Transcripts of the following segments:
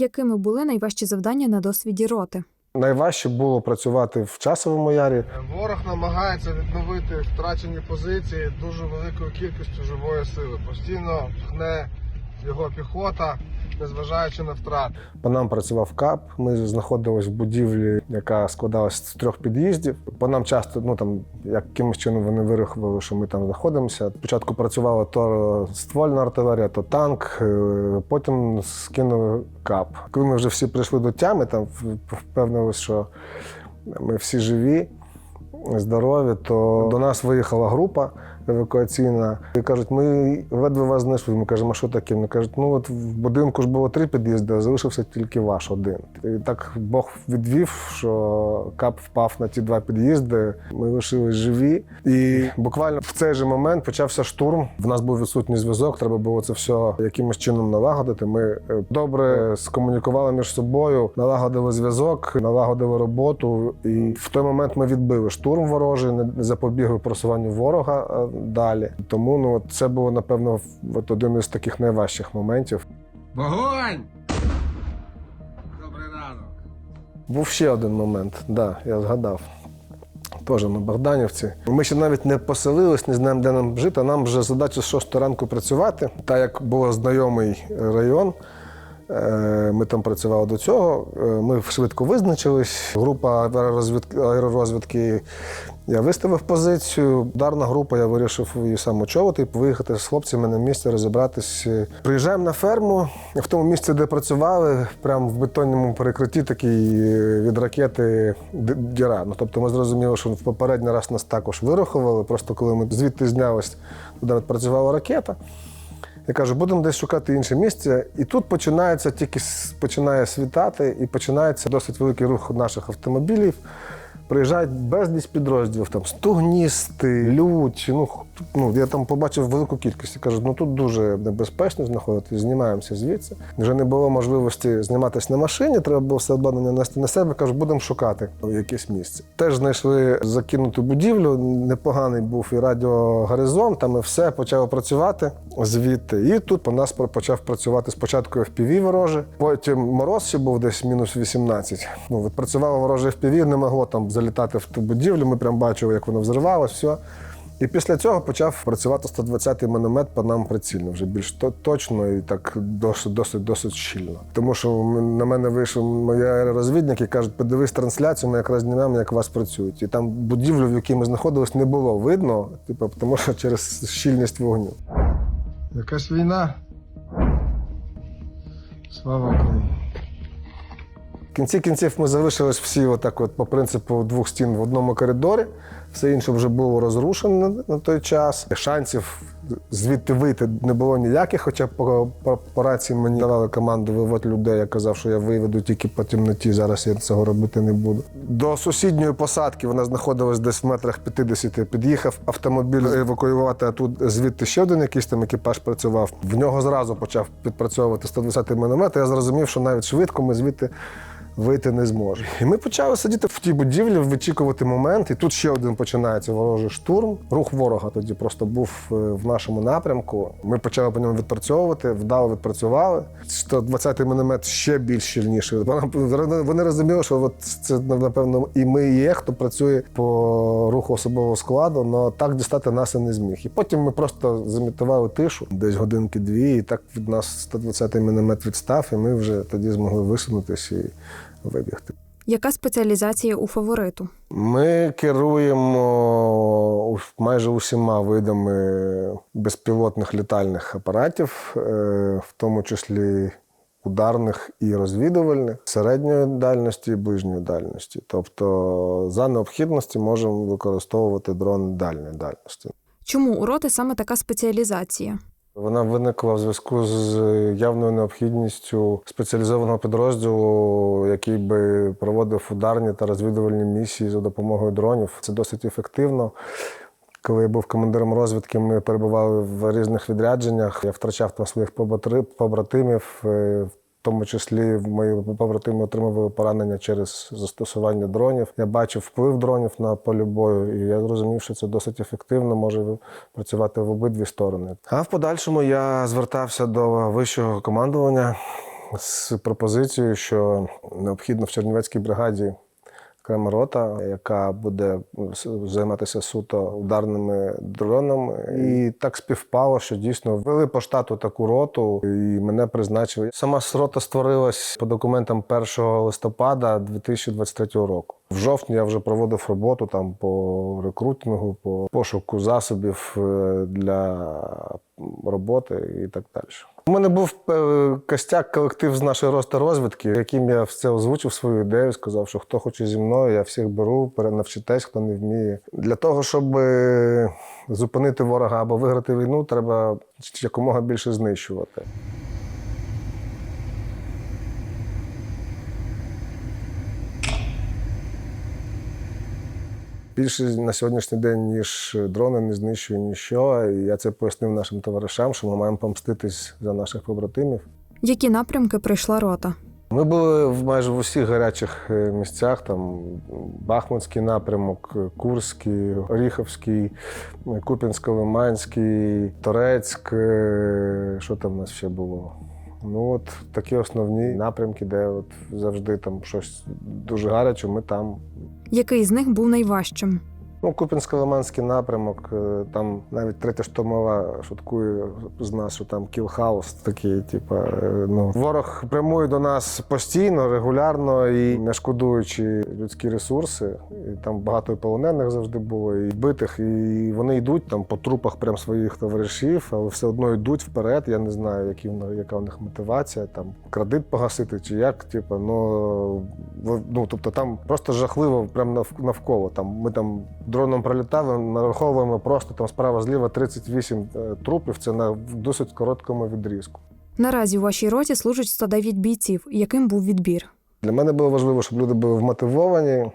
Якими були найважчі завдання на досвіді роти? Найважче було працювати в часовому ярі. Ворог намагається відновити втрачені позиції дуже великою кількістю живої сили. Постійно пхне його піхота, незважаючи на втрати. По нам працював КАП. Ми знаходились в будівлі, яка складалась з трьох під'їздів. По нам часто, ну там якимось чином вони вирахували, що ми там знаходимося. Спочатку працювала то ствольна артилерія, то танк. е, Потім скинули КАП. Коли ми вже всі прийшли до тями, там впевнилися, що ми всі живі. Здорові, то до нас виїхала група евакуаційна. І кажуть, ми ледве вас знайшли. Ми кажемо, а що таке? Вони кажуть, ну от в будинку ж було три під'їзди, а залишився тільки ваш один. І так Бог відвів, що кап впав на ті два під'їзди. Ми лишились живі. І буквально в цей же момент почався штурм. В нас був відсутній зв'язок. Треба було це все якимось чином налагодити. Ми е, добре скомунікували між собою, налагодили зв'язок, налагодили роботу. І в той момент ми відбили штурм ворожий, не запобігли просуванню ворога далі. Тому ну це було напевно от один із таких найважчих моментів. Вогонь! Добрий ранок. Був ще один момент, да, я згадав. Теж на Богданівці. Ми ще навіть не поселились, не знаємо, де нам жити. Нам вже задача з 6 ранку працювати. Так як був знайомий район, е, ми там працювали до цього. е, Ми швидко визначились. Група аеророзвідки, аеророзвідки я виставив позицію. Ударна група, я вирішив її сам очолити і виїхати з хлопцями на місце, розібратись. Приїжджаємо на ферму. В тому місці, де працювали, прямо в бетонному перекритті такий е, від ракети діра. Ну, тобто ми зрозуміли, що в попередній раз нас також вирахували. Просто коли ми звідти знялись, туди от працювала ракета. Я кажу, будемо десь шукати інше місце. І тут починається тільки починає світати, і починається досить великий рух наших автомобілів. Приїжджають безліч підрозділів, там стугністи, лють. Ну, ну, я там побачив велику кількість. Я кажу, ну тут дуже небезпечно знаходитись, знімаємося звідси. Вже не було можливості зніматися на машині, треба було все обладнання нести на себе. Кажу, будемо шукати якесь місце. Теж знайшли закинуту будівлю, непоганий був і радіогоризонт, там і все почало працювати звідти. І тут по нас почав працювати спочатку FPV вороже, потім мороз ще був десь мінус 18. Ну, відпрацювало вороже FPV, не могло там залітати в ту будівлю. Ми прям бачили, як воно взривалось, все. І після цього почав працювати 120-й міномет по нам прицільно, вже більш точно і так досить, досить, досить щільно. Тому що на мене вийшов мої аеророзвідники і кажуть, подивись трансляцію, ми якраз знімемо, як у вас працюють. І там будівлю, в якій ми знаходились, не було видно, типу, тому що через щільність вогню. Якась війна. Слава Україні! В кінці кінців ми залишились всі отак от по принципу двох стін в одному коридорі. Все інше вже було розрушено на, той час. Шансів звідти вийти не було ніяких, хоча по, по, по рації мені давали команду вивод людей. Я казав, що я виведу тільки по темноті. Зараз я цього робити не буду. До сусідньої посадки вона знаходилась десь в метрах 50. Під'їхав автомобіль евакуювати, а тут звідти ще один якийсь там екіпаж працював. В нього зразу почав підпрацьовувати 120-й міномет. Я зрозумів, що навіть швидко ми звідти вийти не зможе. І ми почали сидіти в тій будівлі, вичікувати момент. І тут ще один починається ворожий штурм. Рух ворога тоді просто був е, в нашому напрямку. Ми почали по ньому відпрацьовувати, вдало відпрацювали. 120-й міномет ще більш щільніший. Вони розуміли, що от це напевно і ми і є, хто працює по руху особового складу, але так дістати нас і не зміг. І потім ми просто замітували тишу, десь годинки-дві, і так від нас 120-й міномет відстав, і ми вже тоді змогли висунутися вибігти. Яка спеціалізація у фавориту? Ми керуємо майже усіма видами безпілотних літальних апаратів, е, в тому числі ударних і розвідувальних, середньої дальності і ближньої дальності. Тобто, за необхідності можемо використовувати дрони дальньої дальності. Чому у роти саме така спеціалізація? Вона виникла в зв'язку з явною необхідністю спеціалізованого підрозділу, який би проводив ударні та розвідувальні місії за допомогою дронів. Це досить ефективно. Коли я був командиром розвідки, ми перебували в різних відрядженнях. Я втрачав там своїх побратимів, е, в тому числі мої побратими отримували поранення через застосування дронів. Я бачив вплив дронів на полі бою, і я зрозумів, що це досить ефективно може працювати в обидві сторони. А в подальшому я звертався до вищого командування. з пропозицією, що необхідно в Чернівецькій бригаді окрема рота, яка буде займатися суто ударними дронами. І так співпало, що дійсно ввели по штату таку роту, і мене призначили. Сама рота створилась по документам 1 листопада 2023 року. В жовтні я вже проводив роботу там по рекрутингу, по пошуку засобів е, для роботи і так далі. У мене був е, костяк колектив з нашої рости розвідки, яким я все озвучив свою ідею, сказав, що хто хоче зі мною, я всіх беру, перенавчитесь, хто не вміє. Для того, щоб е, зупинити ворога або виграти війну, треба якомога більше знищувати. Більше на сьогоднішній день, ніж дрони, не знищує ніщо. І я це пояснив нашим товаришам, що ми маємо помститись за наших побратимів. Які напрямки прийшла рота? Ми були в майже в усіх гарячих е, місцях: там Бахмутський напрямок, Курський, Оріховський, Куп'янсько-Лиманський, Торецьк. е, Що там у нас ще було? Ну от такі основні напрямки, де от завжди там щось дуже гаряче, ми там Який з них був найважчим? Ну, Купінсько-Лиманський напрямок, е, там навіть третя штурмова шуткує з нас, що там кілхаус такий, типу, ну, ворог прямує до нас постійно, регулярно і не шкодуючи людські ресурси. І там багато і полонених завжди було, і битих, і вони йдуть там по трупах прям своїх товаришів, але все одно йдуть вперед. Я не знаю, які, в яка у них мотивація, там кредит погасити чи як. Типу, ну, ну тобто там просто жахливо, прям нав- навколо. Там ми там дроном пролітали, нараховуємо просто там справа зліва 38 е, трупів. Це на досить короткому відрізку. Наразі у вашій роті служить 109 бійців. Яким був відбір? Для мене було важливо, щоб люди були вмотивовані,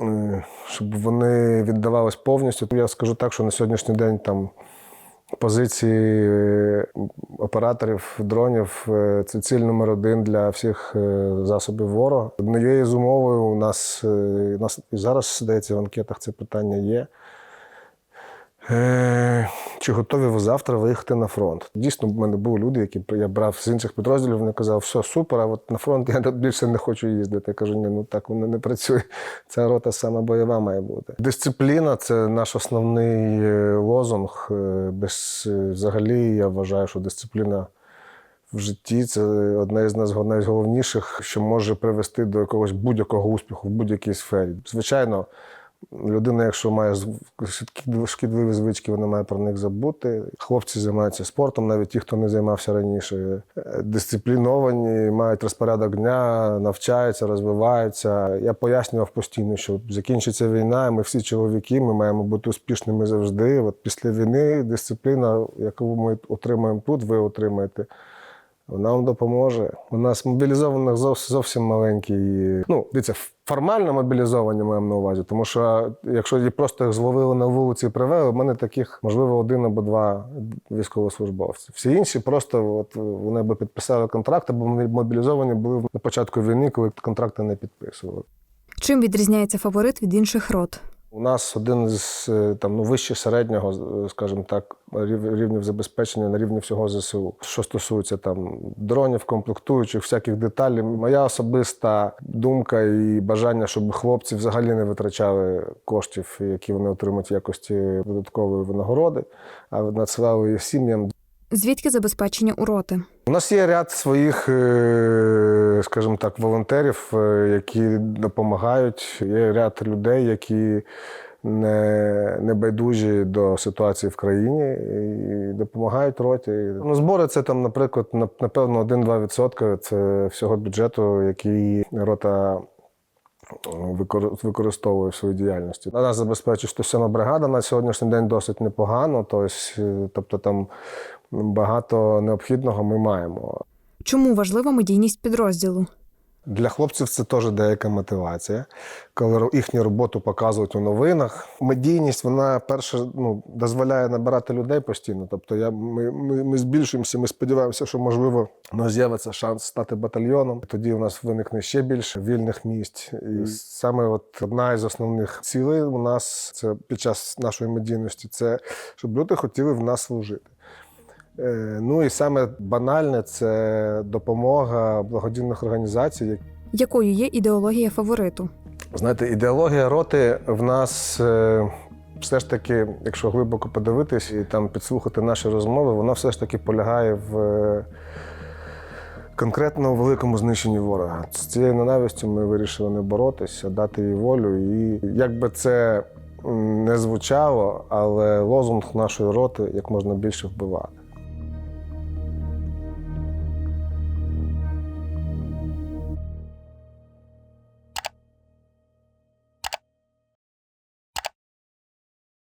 е, щоб вони віддавались повністю. Я скажу так, що на сьогоднішній день там позиції е, операторів дронів е, це ціль номер один для всіх е, засобів ворога. Однією з умовою у нас, у нас і зараз здається в анкетах це питання є. Е, Чи готові ви завтра виїхати на фронт? Дійсно, в мене були люди, які я брав з інших підрозділів, вони казали, все супер, а от на фронт я більше не хочу їздити. Я кажу, ні, ну так воно не працює. Ця рота саме бойова має бути. Дисципліна це наш основний е, лозунг. Е, Без е, взагалі я вважаю, що дисципліна в житті це одне з найголовніших, що може привести до якогось будь-якого успіху в будь-якій сфері. Звичайно, людина, якщо має шкідливі- звички, вона має про них забути. Хлопці займаються спортом, навіть ті, хто не займався раніше. Е, Дисципліновані, мають розпорядок дня, навчаються, розвиваються. Я пояснював постійно, що закінчиться війна, ми всі чоловіки, ми маємо бути успішними завжди. От після війни дисципліна, яку ми отримаємо тут, ви отримаєте. Вона вам допоможе. У нас мобілізованих зовсім маленький. Ну, дивіться, формально мобілізовані маємо на увазі, тому що якщо їх просто їх зловили на вулиці і привели, в мене таких, можливо, один або два військовослужбовці. Всі інші просто от, вони або підписали контракт, або мобілізовані були на початку війни, коли контракти не підписували. Чим відрізняється фаворит від інших рот? У нас один з е, там ну вище середнього, е, скажімо так, рів- рівнів забезпечення на рівні всього ЗСУ. Що стосується там дронів, комплектуючих, всяких деталей. Моя особиста думка і бажання, щоб хлопці взагалі не витрачали коштів, які вони отримують в якості додаткової винагороди, а надсилали їх сім'ям. Звідки забезпечення у роти? У нас є ряд своїх, е, скажімо так, волонтерів, е, які допомагають. Є ряд людей, які не, не байдужі до ситуації в країні і допомагають роті. Ну, збори це там, наприклад, на- напевно, 1-2% це всього бюджету, який рота. Викор- Використовує в своїй діяльності. На нас забезпечує 107 бригада на сьогоднішній день досить непогано. Е, тобто там багато необхідного ми маємо. Чому важлива медійність підрозділу? Для хлопців це теж деяка мотивація, коли їхню роботу показують у новинах. Медійність вона перше ну, дозволяє набирати людей постійно. Тобто я, ми, ми, ми збільшуємося, ми сподіваємося, що можливо у нас з'явиться шанс стати батальйоном. Тоді у нас виникне ще більше вільних місць. І саме от одна із основних цілей у нас це під час нашої медійності це щоб люди хотіли в нас служити. Е, Ну і саме банальне це допомога благодійних організацій. Якою є ідеологія фавориту? Знаєте, ідеологія роти в нас е, все ж таки, якщо глибоко подивитись і там підслухати наші розмови, вона все ж таки полягає в е, конкретно великому знищенні ворога. З цією ненавистю ми вирішили не боротися, дати їй волю. І як би це не звучало, але лозунг нашої роти як можна більше вбивати.